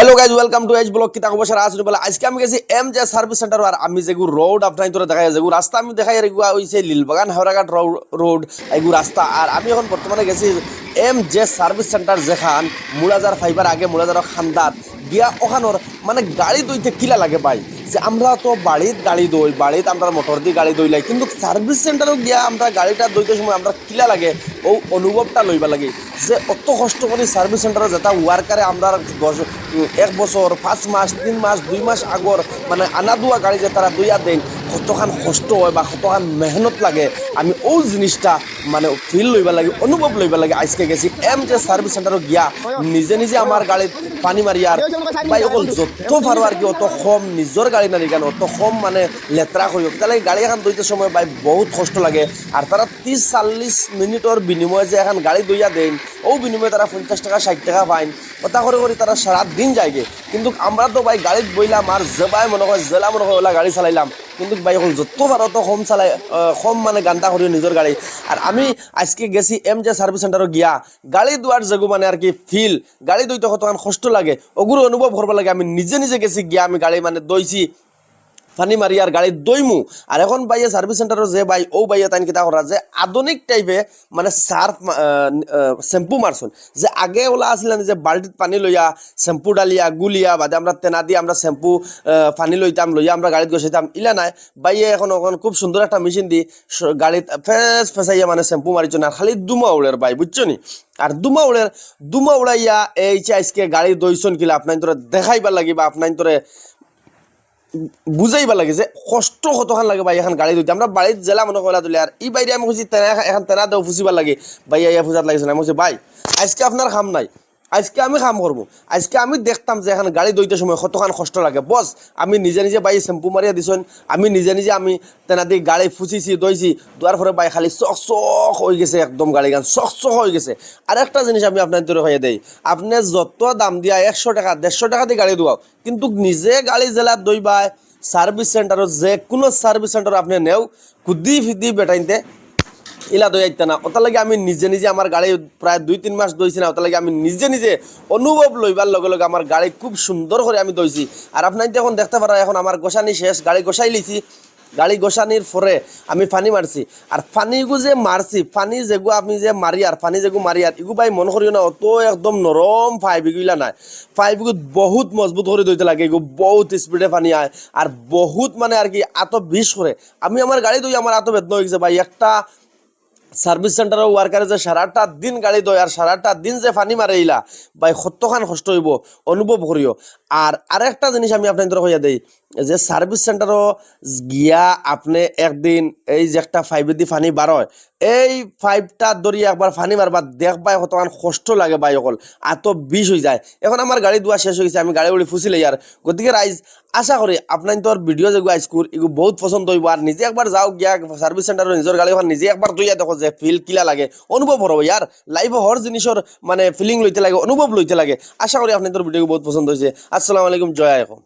Hello guys welcome to H block কিতা খবর আসলে বলে আজকে আমি গেছি এম জে সার্ভিস সেন্টার আর আমি যেগু রোড আপনার তোরা দেখাই যেগু রাস্তা আমি দেখাই এগুলা হইছে লীলবাগান হাওড়াঘাট রোড এগু রাস্তা। আর আমি এখন বর্তমানে গেছি এম জে সার্ভিস সেন্টার যেখান মুলাজার ফাইবার আগে মুলাজার খান্দাত। গিয়া ওখানোর মানে গাড়ি দইতে কিলা লাগে ভাই। যে আমরা তো বাড়িত গাড়ি দই, বাড়িত আমরা মোটর দিয়ে গাড়ি দইলাই কিন্তু সার্ভিস সেন্টারও গিয়া আমরা গাড়িটা দইতে সময় আমরা কিলা লাগে ও অনুভবটা লইবা লাগে। যে অত কষ্ট করে সার্ভিস সেন্টারে যেটা ওয়ার্কারে আমরা এক বছর পাঁচ মাস, তিন মাস, দুই মাস আগর মানে আনা দুয়া গাড়ি যে তারা দুইয়া দেন কতখান কষ্ট হয় বা কতখান মেহনত লাগে, আমি ও জিনিসটা মানে ফিল লইবা লাগে অনুভব লইবা লাগে। আজকে গেছি এম যে সার্ভিস সেন্টারও গিয়া, নিজে নিজে আমার গাড়িত পানি মারি আর ভাই অকল যত পারো আর কি, অত কম নিজের গাড়ি নারি কেন, অত কম মানে লেতরা করি তাহলে গাড়ি এখন দইতে সময় ভাই বহুত কষ্ট লাগে। আর তারা ত্রিশ চল্লিশ মিনিটর বিনিময়ে যে এখন গাড়ি দইয়া দেন ও বিনিময়ে তারা পঞ্চাশ টাকা ষাট টাকা পাইন ওটা করে করে তারা সারা যায়গে। কিন্তু আমরা তো ভাই গাড়িত বইলাম আর জেবাই মনে হয় জেলা মনে হয় ওলা গাড়ি চালাইলাম। কিন্তু ভাই যত পারো তো কম চালাই কম মানে গান্তা করি নিজের গাড়ি। আর আমি আজকে গেছি এম জে সার্ভিস সেন্টারও গিয়া। গাড়ি দুয়ার যেগু মানে আর কি ফিল গাড়ি দইতে কতক্ষণ কষ্ট লাগে। ওগুলো অনুভব করব লাগে। আমি নিজে নিজে গেছি গিয়া আমি গাড়ি মানে দইছি ফানি মারি আর গাড়ি দইমু আর এখন বাইয়ে সার্ভিস সেন্টারও যে বাই ও বাইয়ে তাই কিতা করা যে আধুনিক টাইপে মানে সার্ফ শ্যাম্পু মারছুন যে আগে ওলা আছিল যে বাল্টিত পানি লইয়া শ্যাম্পু ডালিয়া গুলিয়া, বাদে আমরা তেনা দিয়ে আমরা শ্যাম্পু পানি লইতাম, লইয়া আমরা গাড়িত গছাইতাম ইলা নাই। বাইয়ে এখন এখন খুব সুন্দর একটা মেশিন দি গাড়িত ফেস ফেসাইয়া মানে শ্যাম্পু মারিছুন আর খালি দুমা উড়ের বাই, বুঝছ নি? আর দুমা উড়ের দুমা উড়াইয়া এই আজকে গাড়ি দইছন কিলা আপনার তোরে দেখাইবার লাগিবা আপনার তোরে বুঝাইবা লাগে যে কষ্ট কতখান লাগে ভাই এখন গাড়ি দিতে আমরা বাড়ির জেলা মনে করা দিলে আর এই বাইরে আমি খুঁজি তেনা এখন তেনা দেও ফুসিবার লাগে। ভাই ইয়া ফুজাত লাগিছে না। বলছি ভাই আজকে আপনার খাম নাই। আজকে আমি কাম করব। আজকে আমি দেখতাম যে এখন গাড়ি দইতে সময় কতখান কষ্ট লাগে। বস আমি নিজে নিজে বাই শ্যাম্পু মারিয়া দিছেন। আমি নিজে নিজে আমি তেনা দিয়ে গাড়ি ফুচিছি দইছি দোয়ার পরে বাই খালি চক চক হয়ে গেছে একদম গাড়ি গান, চক চক হয়ে গেছে। আর একটা জিনিস আমি আপনার তোর হয়ে দেই, আপনি যত দাম দিয়া একশো টাকা, দেড়শো টাকা দিয়ে গাড়ি দোয়াও কিন্তু নিজে গাড়ি জেলার দইবাই সার্ভিস সেন্টারত যে কোনো সার্ভিস সেন্টার আপনি নেও কুদি ফিদি বেটাইতে ইলা দই আইতে না। ওটা লাগে আমি নিজে নিজে আমার গাড়ি প্রায় দুই, তিন মাস দইছি না। ওটা লাগে আমি নিজে নিজে অনুভব লইবার লগে লগে আমার গাড়ি খুব সুন্দর করে আমি দইছি। আর আপনার এখন দেখতে পারা এখন আমার গোসানি শেষ, গাড়ি গোসাই লিছি। গাড়ি গোসানির পরে আমি পানি মারছি। আর পানিগু যে মারছি, পানি যেগু আমি যে মারি আর পানি যেগু মারি আর ইগু ভাই মন করিও না, অত একদম নরম পাইপ এগুলা নাই। পাইপগুলো বহুত মজবুত করে দইতে লাগে এগু বহুত স্পিডে পানি আয় আর বহুত মানে আর কি এত বিষ করে আমি আমার গাড়ি দই আমার এত বেদনা হয়ে গেছে ভাই। একটা সার্ভিস সেন্টারের ওয়ার্কারে যে সারাটা দিন গাড়ি দয় আর সারাটা দিন যে ফানি মারে ইলা ভাই সত্যখান কষ্ট হইব অনুভব করিও। আর আরেকটা জিনিস আমি আপনাদের কইয়া দেই, যে সার্ভিস সেন্টারও গিয়া আপনি একদিন এই যে একটা ফাইভে দি ফানি বারয় এই ফাইভটা ধরি একবার ফানি মারবা দেখবাই কতক্ষণ কষ্ট লাগে বাই অকল এত বিষ হয়ে যায়। এখন আমার গাড়ি দোয়া শেষ হয়ে গেছে, আমি গাড়ি উড়ি ফুসিলে আর গতিকে রাইজ আশা করি আপনার তোর ভিডিও যেগুলো আইসকুর এগুলো বহুত পছন্দ হইব। আর নিজে একবার যাও গিয়া, সার্ভিস সেন্টারে নিজের গাড়ি এখন নিজে একবার দুইয়া দেখো যে ফিল কিলা লাগে অনুভব হরব ইয়ার লাইভ হর জিনিসর মানে ফিলিং লইতে লাগে অনুভব লইতে লাগে। আশা করি আপনাদের ভিডিও বহুত পছন্দ হয়েছে আসসালামু আলাইকুম, জয় আলাইকুম